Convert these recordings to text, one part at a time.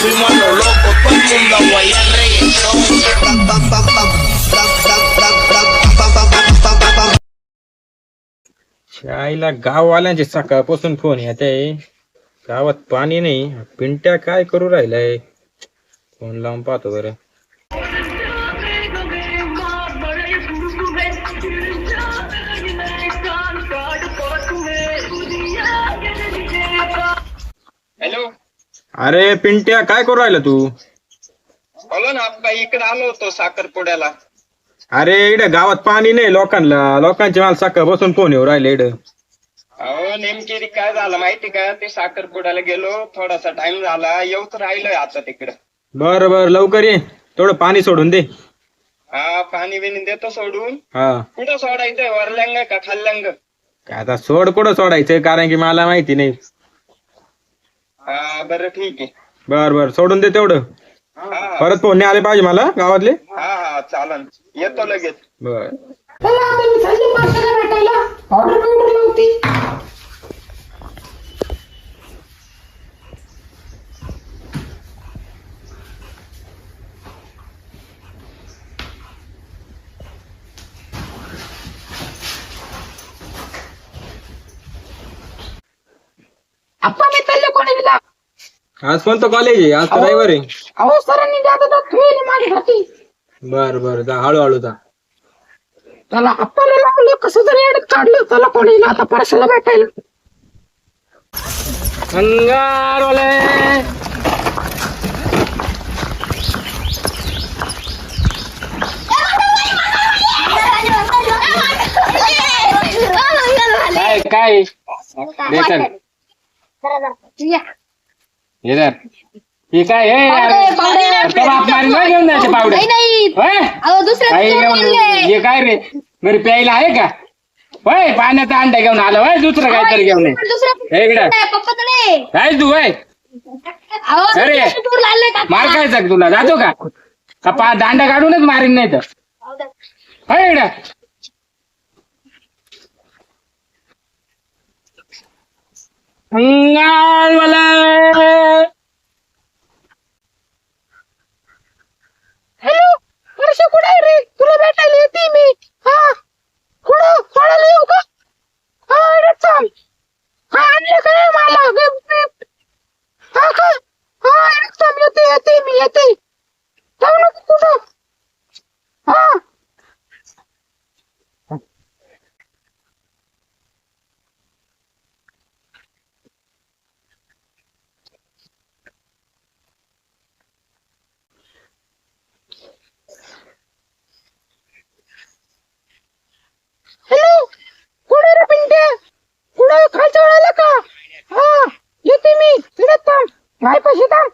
fuimos a lo loco, todo el mundo a guayar reggaetón. शाळेला गाववाल्यांचे सकाळपासून phone येत. आहे गावात पाणी नाही. पिंट्या काय करू राहिलाय? फोन लावून पाहतो बरं. अरे पिंट्या काय करू राहिला तू? बोला ना आप्पा इकडे आलो होतो साखरपुड्याला. अरे इकडे गावात पाणी नाही लोकांना. लोकांचे मला सकाळपासून फोन येऊ राहिले इकडं? अहो नेमकी काय झालं माहिती का? ते साखरपुड्याला गेलो थोडासा टाइम झाला. येऊच राहिलोय आता तिकडं. बरं बरं लवकर ये. थोडं पाणी सोडून दे. हा पाणी बिणी देतो सोडून. हा. कुठं सोडायचंय? वरल्यांग का खाल्ल्यांग काय आता सोड कुठं सोडायचं कारण की मला माहिती नाही. हा बरं ठीक आहे. बर बर. सोडून दे तेवढं. हा. परत फोन नाही आले पाहिजे मला गावातले? हा हा चालन. येतो लगेच. बर. चला आता मी चालली माशाला भेटायला ऑर्डर लावती मी चालले कॉलेजला आज कोणतं कॉलेज आहे? आज तर रविवार आहे. अहो सरांनी जाता ठेवले माझ्यासाठी बर बर जा हळूहळू जा. त्याला आप्पाला लागलं कसं तरी अडक काढलं त्याला कॉलेजला आता परशाला भेटायला? अंगारवाले. काय? काय? हे धर. हे काय हे यार? तो बाप मारी नाही घेऊन जायचे पावडे नाही नाही होय? अहो दुसऱ्या काही घेऊन हे काय रे घरी प्यायला आहे का होय पाण्याचा अंडा घेऊन आलं होय दुसरं काहीतरी घेऊन ये. हे इकडं. काय तू होय अहो अरे. दुसऱ्या टूर लागले का मार काय तुला जातो का का पा दांडा काढूनच मारीन नाही तर होय इकडं. हॅलो वर्ष कुठे आहे रे? तुला भेटायला येते मी. हा. कुठं? सोडायला येऊ का? हा अरे चाल हा आणले काय मला हा का? हा अरे चाल येते येते मी येते जाऊ नको कुठं हा हॅलो कुठे रे पिंट्या कुठं खालच्या वेळाला का हा येते मी तिथे थांब नाही पैसे थांब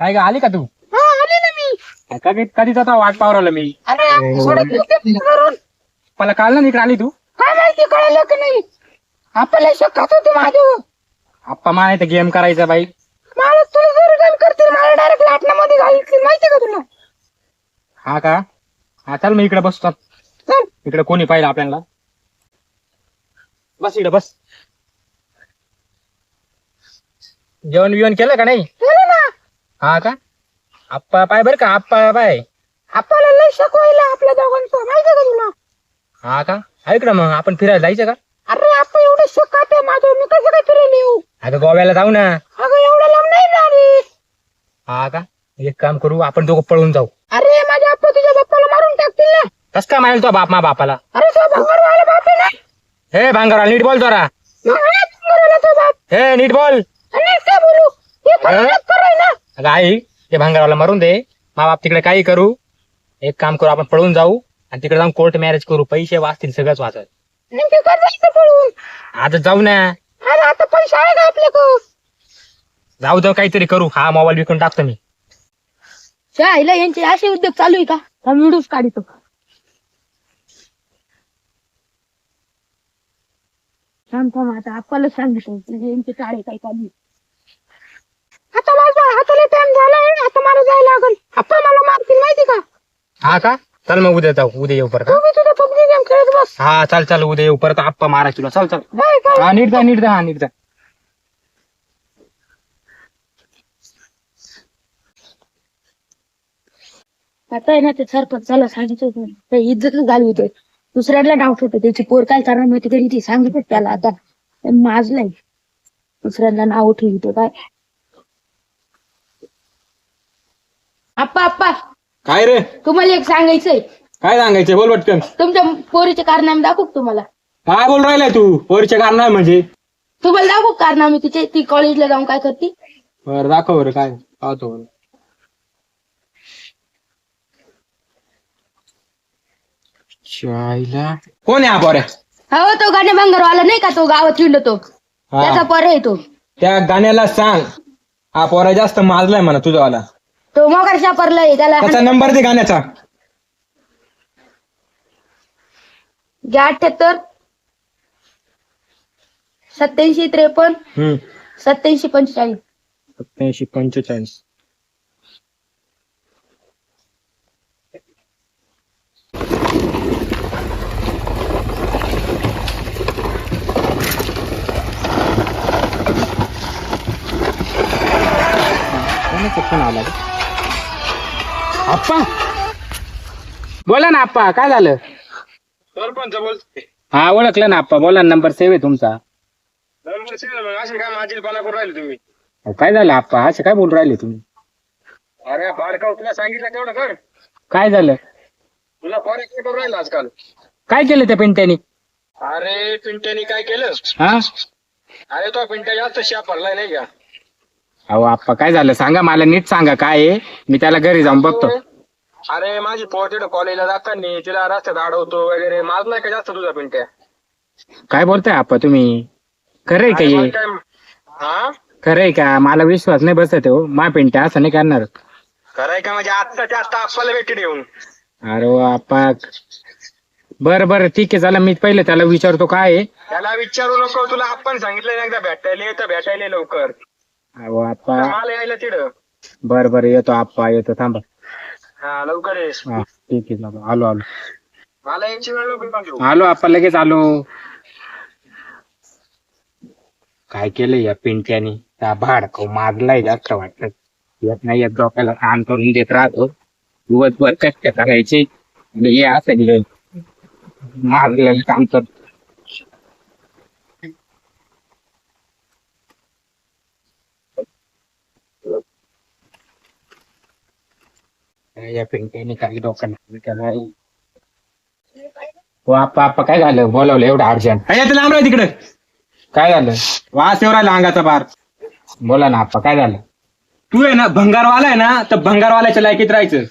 काय का आली का तू? हा आले ना मी. कधी कधीच आता वाट पावरवलं मी. अरे सोडत नव्हते करून मला काल ना इकडे आली तू. काय माहिती कळलं की नाही? आपल्याला शकात होते माझ्यावर आप्पा मला तर गेम करायचा बाई. मला तुला जर काम करतील मला डायरेक्ट लाटण्यामध्ये घालतील माहिती का तुला? हा का? हा चल मी इकडे बसतो. चल. इकडे कोणी पाहिलं आपल्याला? बस इकडे बस. जेवण बिवण केलं का नाही? केलं ना. हा का? आप्पा पाय बर का आप्पा पाय. आपल्याला लय शिकवायला आपल्या दोघांचं माहिती का तुला? हा का? ऐक ना मग आपण फिरायला जायचं का? अरे आपण एवढे शिकात आहे माझं मी कसं काय फिरायला येऊ? अगं गोव्याला जाऊ ना. अगं एवढं लांब नाही ना रे हा का? एक काम करू आपण दोघं पळून जाऊ. अरे माझ्या आप्पा तुझ्या बाप्पाला मारून टाकतील ना. कस काय मारेल तो बाप मा बापाला? अरे तो भंगारवाला बाप आहे ना. हे भांगरवाला नीट बोल जरा. मग आहे भंगारवाला तो बाप. हे नीट बोल. आणि काय बोलू? हे फरक कराय ना. अगं आई ते भांगरवाला मारून दे. मा बाप तिकडे काही करू. एक काम करू आपण पळून जाऊ. आणि तिकडे जाऊन कोर्ट मॅरेज करू. पैसे वाचतील सगळंच वाचत नेमके काय जायचं पळून? आता जाऊ ना. अरे आता पैसा आहे का आपल्याकडं? जाऊ जाऊ काहीतरी करू. हा मोबाईल विकून टाकतो मी. शाळेला यांचे असे उद्योग चालू आहे का? हा व्हिडिओज काढतो थांब थांब आता आपल्याला सांगितलं म्हणजे यांचे काळे काय चालू आहे. आता माझा हाताला टाइम झालाय. आता मला जायला लागल. आप्पा मला मारतील माहिती का? हा का? चल मग उद्या जाऊ उद्या येऊ परत तू बी तुझा पबजी गेम खेळत बस. हा चाल चाल उद्या येऊ परत आप्पा मारा तुला चल चल. हा नीट जा नीट जा हा नीट जा. आता आहे ना ते सरपंचाला सांगितलं होतं. ते इज्जतच घालवितोय दुसऱ्याला डाऊट होतो. त्याची पोर काय करणार माहिती तरी ती सांगितलं त्याला आता. ते माजलंय. दुसऱ्यांना नाव ठेवतो काय? आप्पा आप्पा! काय रे? तुम्हाला एक सांगायचंय. काय सांगायचं बोल पटकन. तुमच्या पोरीचे कारनामे दाखवू का तुम्हाला. काय बोल राहिलाय तू? पोरीच्या कारण नाही म्हणजे? तुम्हाला दाखवू का कारनामे तिचे. ती कॉलेजला जाऊन काय करते? बरं दाखव बरं काय. पाहतो बरं. शाईला. कोण आहे हा पोऱ्या हो तो गाणे भांगरवाला नाही का? तो गावात हिंडतो. त्याचा पोर आहे तो. त्या गाण्याला सांग. हा पोरा जास्त माजलाय म्हणा तुझावाला तो मोकार शापरलाय त्याला त्याचा नंबर दे गाण्याचा. घ्या अठ्याहत्तर. सत्याऐंशी त्रेपन्न. हम्म. सत्याऐंशी पंचेचाळीस. सत्याऐंशी पंचेचाळीस. कोणाचा फोन आला? आप्पा. बोला ना आप्पा काय झालं? सरपंच बोलते हा ओळखलं ना आप्पा. बोला नंबर सेव्ह आहे तुमचा. नंबर सेव मग. असे काय माझीलपणा करून राहिले तुम्ही? अहो, काय झालं आप्पा? असं काय बोलून राहिले तुम्ही? अरे बाडकाव तुला सांगितलं तेवढं कर. काय झालं? तुला फॉरेक्स करून राहिला आजकाल? काय केलं त्या पिंट्यानी? अरे पिंट्यानी काय केलं? हा? अरे तो पिंट्या जास्त शाप भरलाय नाही का? अहो आप्पा काय झालं? सांगा मला नीट सांगा काय आहे? मी त्याला घरी जाऊन बघतो. अरे माझी तिथं कॉलेजला जाताना तिला रस्त्यात अडवतो वगैरे. माजलाय का जास्त तुझा पिंट्या काय बोलताय आप्पा तुम्ही? खरंय का अरे हे? मग काय- हा? खरंय का? मला विश्वास नाही बसत हो. मा पिंट्या असं नाही करणार. खरंय का म्हणजे आत्ता जास्त आपल्याला भेटी येऊन अरे वा, आप्पा. बरं बरं ठीक आहे. चला मी पहिले त्याला विचारतो काय आहे. त्याला विचारू नको. तुला आपण सांगितलं ना एकदा भेटायला तर भेटायला ये लवकर. अहो आप्पा मला यायला तिथं. बरं बरं येतो आप्पा येतो थांबा. हा लवकर ये. हा ठीक आहे आलो आलो. मला यायची वेळ नको सांगू. आलो आप्पा लगेच आलो. काय केलं या पिंट्याने? त्या भाडकं मारलाय जास्त वाटत. येत नाही येत डोक्याला ताण करून देत राहतो. दिवसभर कष्ट करायचे. आणि हे असं दिलं मारलेलं काम कर या पिंट्याने काही डोक्याला त्याला आप्पा आप्पा काय झालं? बोलावलं एवढं अर्जंट. लांब राह तिकडे. काय झालं? वास राहिला अंगाचा बार बोला ना आप्पा काय झालं? तू आहे ना भंगारवाला आहे ना तर भंगारवाल्याच्या लायकीत राहायचं.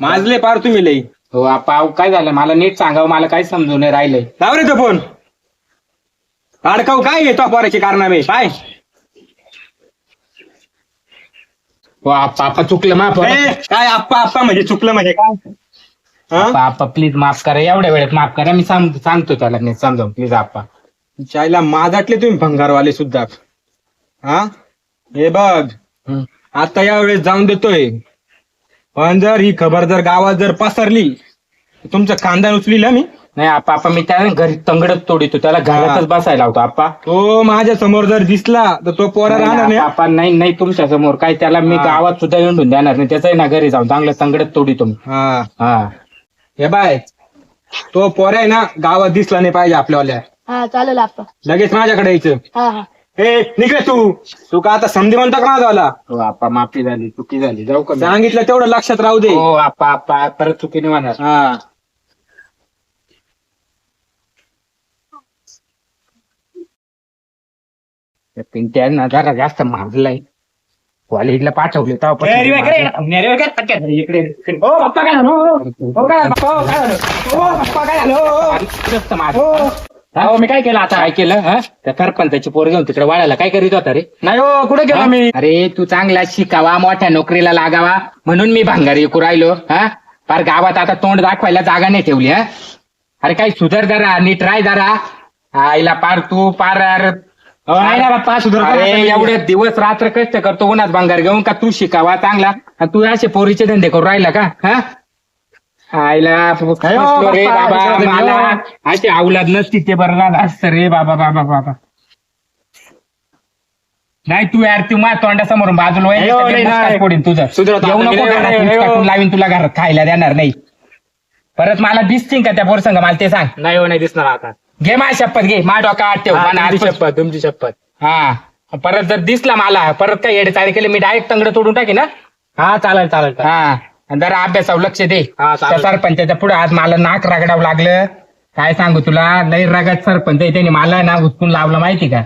माजले पार तुम्ही लई. हो आप्पा अहो, काय झालं? मला नीट सांगावं मला काही समजून नाही राहिलंय. लाव रे तो फोन. अडकाव काय येतो पोराची कारणामे काय? आप्पा चुकलं माफ काय आप्पा आप्पा म्हणजे चुकलं म्हणजे काय? हा? प्लीज माफ करा. एवढ्या वेळेत माफ करा. मी सांग सांगतो त्याला. नीट समजावून. प्लीज आप्पा चायला माजाटले तुम्ही भंगारवाले सुद्धा. हा? हे बघ. आता यावेळेस जाऊन देतोय. पण जर ही खबर जर गावात जर पसरली तर तुमचं कांदा उचलील मी? नाही आपा आपा मी त्याला घरी तंगडच तोडितो. त्याला घरातच बसायला लावतो आपा. तो माझ्यासमोर जर दिसला तर तो पोरा राहणार नाही आपा नाही नाही तुमच्यासमोर. काय त्याला मी. गावात सुद्धा येऊन देणार नाही. त्याचं ना घरी जाऊन चांगलं तंगडच तोडितो मी. हा. हा. हे बाय तो पोरा आहे ना गावात दिसला नाही पाहिजे आपल्यावाल्या. हा चालेल आप्पा लगेच माझ्याकडे यायचं. हा हा. ए निघे तू. तू का आता समधी म्हणतो का माझा आला हो आपा माफी झाली चुकी झाली. जाऊ का मी? सांगितलं तेवढं लक्षात राहू दे. हो आपा आपा परत चुकी नाही होणार. हा. त्या पिंट्यानं जरा जास्त मारलाय कॉलेजला पाठवले हो मी काय केलं आता? काय केलं हा? त्या सरपंचाची पोर घेऊन तिकडे वाढायला काय करीत होता रे? नाही हो कुठे गेला मी? अरे तू चांगला शिकावा मोठ्या नोकरीला लागावा म्हणून मी भांगार विकू राहिलो हा? फार गावात आता तोंड दाखवायला जागा नाही ठेवली हा? अरे काही सुधार जरा नीट राय जरा. आईला पार तू पार अहो, नाही ना बाप्पा अरे. एवढे दिवस रात्र कष्ट करतो उन्हात भांगार घेऊन का तू शिकावा चांगला? आणि तू असे पोरीचे धंदे करून राहिला का? हा? आईला फसलो रे बाप्पा, बाबा दुसरं मला धंदे अशी अवलाद नसती ते बरं झालं असतं रे बाबा बाबा बाबा. नाही तू यार तू माझ्या तोंडासमोरून बाजूला तर नाही. फोडीन तुझं. येऊ मी, नको घरात, मुस्काटून. लावीन तुला घरात खायला देणार नाही. परत मला दिसतील का त्या पोरसंग? मला ते सांग. नाही हो नाही दिसणार आता. घे माझी शपथ घे. माझ्या डोका आत ठेव. हा, मला तुमची शपथ तुमची शपथ. हा. परत जर दिसला मला परत काय येडे चाळे केले मी डायरेक्ट तंगड तोडून टाकी ना हा चालेल चालेल चालेल. हा. आणि जरा अभ्यासावर लक्ष दे. हा, चालेल. सरपंचाच्या पुढे आज मला नाक रगडावं लागलं. काय सांगू तुला? लई रगत सरपंच आहे त्याने मला ना हुसकून लावलं माहिती का?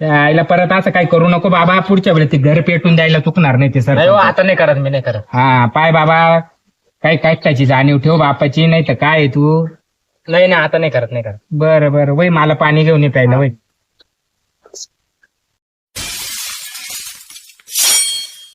त्या आईला परत असं काही करू नको बाबा. पुढच्या वेळेस ते घर पेटून द्यायला चुकणार नाही ते नाही हो सर आता नाही करत मी नाही करत. हा पाय बाबा. काही कष्टाची जाणीव ठेव बापाची नाही तर काय आहे तू? नाही नाही आता नाही करत नाही करत. बरं बरं. वय मला पाणी घेऊन ये प्यायला वय.